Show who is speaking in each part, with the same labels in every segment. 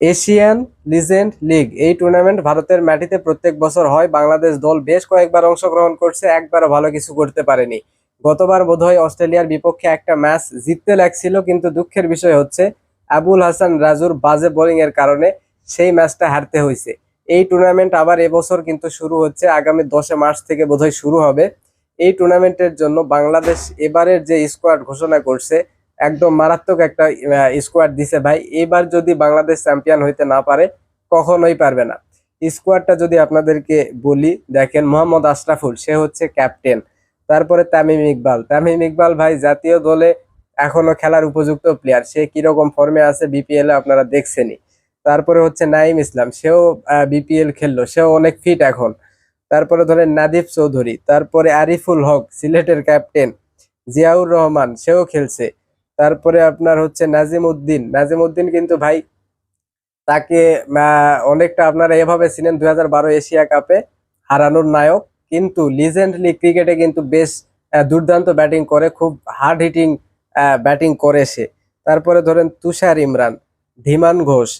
Speaker 1: Asian legend league. এই tournament ভারতের মাটিতে প্রত্যেক বছর হয়। বাংলাদেশ দল বেশ কয়েকবার অংশগ্রহণ করছে, একবারও ভালো কিছু করতে পারেনি। গতবার বোধহয় অস্ট্রেলিয়ার বিপক্ষে একটা ম্যাচ জিততে লাগছিল, কিন্তু দুঃখের বিষয় হচ্ছে, আবুল হাসান রাজুর বাজে বোলিং এর কারণে সেই ম্যাচটা হারতে হয়েছে। এই টুর্নামেন্ট আবার এবছর কিন্তু শুরু হচ্ছে, আগামী দশে মার্চ থেকে বোধহয় শুরু হবে। এই টুর্নামেন্টের জন্য বাংলাদেশ এবারের যে স্কোয়াড ঘোষণা করছে একদম মারাত্মক একটা স্কোয়াড দিছে ভাই। এবার যদি বাংলাদেশ চ্যাম্পিয়ন হইতে না পারে, কখনোই পারবে না। স্কোয়াডটা যদি আপনাদেরকে বলি, দেখেন মোহাম্মদ আশরাফুল, সে হচ্ছে ক্যাপ্টেন তারপরে তামিম ইকবাল। তামিম ইকবাল ভাই, জাতীয় দলে এখনও খেলার উপযুক্ত প্লেয়ার সে কীরকম ফর্মে আছে বিপিএল আপনারা দেখছেনই। তারপরে হচ্ছে নাইম ইসলাম, সেও বিপিএল খেললো, সেও অনেক ফিট এখন। তারপরে ধরেন নাদিফ চৌধুরী, তারপরে আরিফুল হক, সিলেটের ক্যাপ্টেন জিয়াউর রহমান, সেও খেলছে। তারপরে আপনার হচ্ছে নাজিম উদ্দিন নাজিম উদ্দিন কিন্তু ভাই তাকে অনেকটা আপনারা এভাবে ছিলেন দুই এশিয়া কাপে হারানোর নায়ক। কিন্তু লিজেন্ডলি ক্রিকেটে কিন্তু বেশ দুর্দান্ত ব্যাটিং করে, খুব হার্ড হিটিং ব্যাটিং করে সে। তারপরে ধরেন তুষার ইমরান, ধীমান ঘোষ,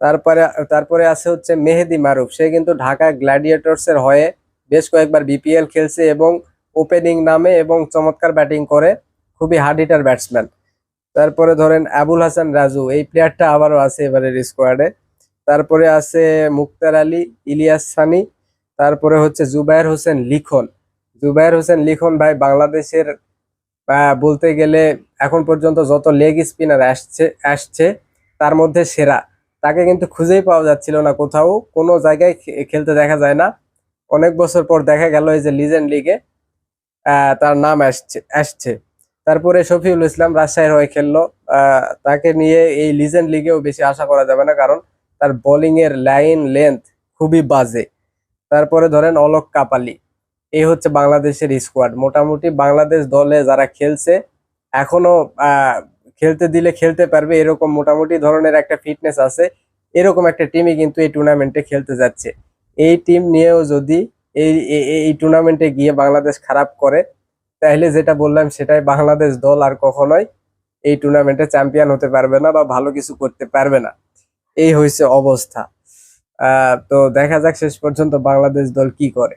Speaker 1: তারপরে তারপরে আছে হচ্ছে মেহেদি মারুফ। সে কিন্তু ঢাকা গ্ল্যাডিয়েটর্স এর হয়ে বেশ কয়েকবার বিপিএল খেলছে এবং ওপেনিং নামে এবং চমৎকার ব্যাটিং করে, খুবই হার্ড হিটার ব্যাটসম্যান তারপরে ধরেন আবুল হাসান রাজু, এই প্লেয়ারটা আবারও আছে এবারের স্কোয়াডে তারপরে আছে মুক্তার আলী, ইলিয়াস সানি, তারপরে হচ্ছে জুবায়ের হোসেন লিখন। জুবায়ের হোসেন লিখন ভাই বাংলাদেশের বলতে গেলে এখন পর্যন্ত যত লেগ স্পিনার আসছে আসছে, তার মধ্যে সেরা। তাকে কিন্তু খুঁজেই পাওয়া যাচ্ছিল না কোথাও, কোনো জায়গায় খেলতে দেখা যায় না। অনেক বছর পর দেখা গেল এই যে লিজেন্ড লিগে তার নাম আসছে আসছে। তারপরে শফিউল ইসলাম রাজশাহীর হয়ে খেললো। তাকে নিয়ে এই লিজেন্ড লিগেও বেশি আশা করা যাবে না, কারণ তার বোলিং এর লাইন লেন্থ খুবই বাজে। তারপরে ধরেন অলোক কাপালি, এই হচ্ছে বাংলাদেশের স্কোয়াড মোটামুটি বাংলাদেশ দলে যারা খেলছে, এখনও খেলতে দিলে খেলতে পারবে, এরকম মোটামুটি ধরনের একটা ফিটনেস আছে। এরকম একটা টিমই কিন্তু এই টুর্নামেন্টে খেলতে যাচ্ছে। এই টিম নিয়েও যদি এই- এই টুর্নামেন্টে গিয়ে বাংলাদেশ খারাপ করে তাহলে যেটা বললাম, সেটাই বাংলাদেশ দল আর কখনোই এই টুর্নামেন্টে চ্যাম্পিয়ন হতে পারবে না বা ভালো কিছু করতে পারবে না। এই হয়েছে অবস্থা। তো দেখা যাক শেষ পর্যন্ত বাংলাদেশ দল কি করে।